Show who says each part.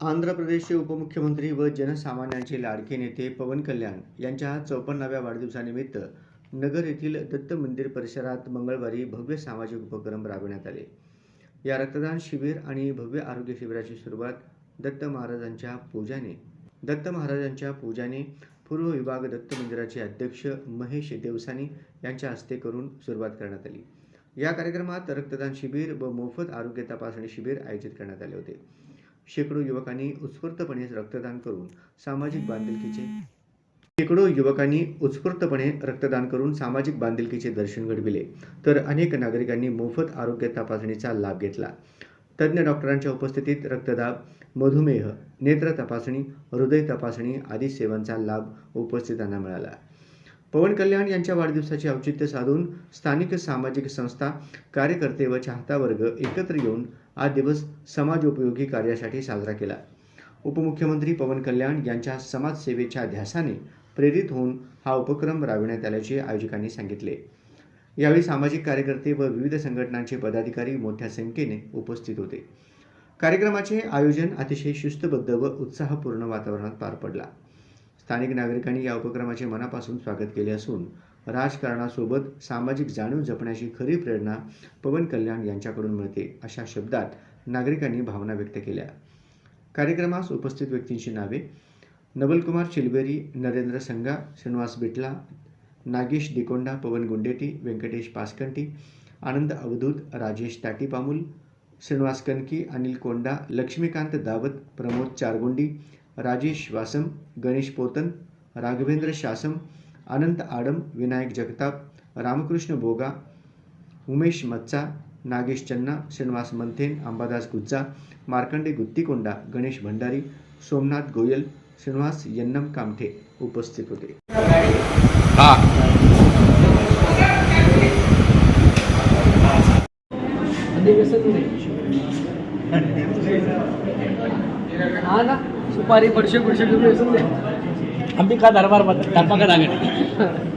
Speaker 1: आंध्र प्रदेशचे उपमुख्यमंत्री व जनसामान्यांचे लाडके नेते पवन कल्याण यांच्या चौपन्नाव्या वाढदिवसानिमित्त नगर येथील दत्त मंदिर परिसरात मंगळवारी भव्य सामाजिक उपक्रम राबविण्यात आले. या रक्तदान शिबिर आणि भव्य आरोग्य शिबिराची सुरुवात दत्त महाराजांच्या पूजाने दत्त महाराजांच्या पूजाने पूर्व विभाग दत्त मंदिराचे अध्यक्ष महेश देवसानी यांच्या हस्ते करून सुरुवात करण्यात आली. या कार्यक्रमात रक्तदान शिबिर व मोफत आरोग्य तपासणी शिबिर आयोजित करण्यात आले होते. शेकडो युवकांनी उत्स्फूर्तपणे रक्तदान करून सामाजिक बांधिलकीचे शेकडो युवकांनी उत्स्फूर्तपणे रक्तदान करून सामाजिक बांधिलकीचे दर्शन घडविले. तर अनेक नागरिकांनी मोफत आरोग्य तपासणीचा लाभ घेतला. तज्ज्ञ डॉक्टरांच्या उपस्थितीत रक्तदाब मधुमेह नेत्र तपासणी हृदय तपासणी आदी सेवांचा लाभ उपस्थितांना मिळाला. पवन कल्याण यांच्या वाढदिवसाचे औचित्य साधून स्थानिक सामाजिक संस्था कार्यकर्ते व चाहता वर्ग एकत्र येऊन हा दिवस समाजोपयोगी कार्यासाठी साजरा केला. उपमुख्यमंत्री पवन कल्याण यांच्या समाजसेवेच्या ध्यासाने प्रेरित होऊन हा उपक्रम राबविण्यात आल्याचे आयोजकांनी सांगितले. यावेळी सामाजिक कार्यकर्ते व विविध संघटनांचे पदाधिकारी मोठ्या संख्येने उपस्थित होते. कार्यक्रमाचे आयोजन अतिशय शिस्तबद्ध व उत्साहपूर्ण वातावरणात पार पडला. स्थानिक नागरिकांनी या उपक्रमाचे मनापासून स्वागत केले असून राजकारणासोबत सामाजिक जाणीव जपण्याची खरी प्रेरणा पवन कल्याण यांच्याकडून मिळते अशा शब्दात नागरिकांनी भावना व्यक्त केल्या. कार्यक्रमास उपस्थित व्यक्तींची नावे नवलकुमार चिलबेरी नरेंद्र संगा श्रीनिवास बिटला नागेश दिकोंडा पवन गुंडेटी व्यंकटेश पासकंटी आनंद अवधूत राजेश ताटीपामुल श्रीनिवास कनकी अनिल कोंडा लक्ष्मीकांत दावत प्रमोद चारगुंडी राजेश वासम गणेश पोतन राघवेंद्र शासम अनंत आडम विनायक जगताप रामकृष्ण बोगा उमेश मच्चा नागेश चन्ना श्रीनिवास मंथेन अंबादास गुज्जा मार्कंडे गुत्तीकोंडा गणेश भंडारी सोमनाथ गोयल श्रीनिवास यन्नम कामठे उपस्थित होते.
Speaker 2: हा.
Speaker 3: हा ना सुपारी पडशे दे
Speaker 2: आम्ही का दरबार दरबार का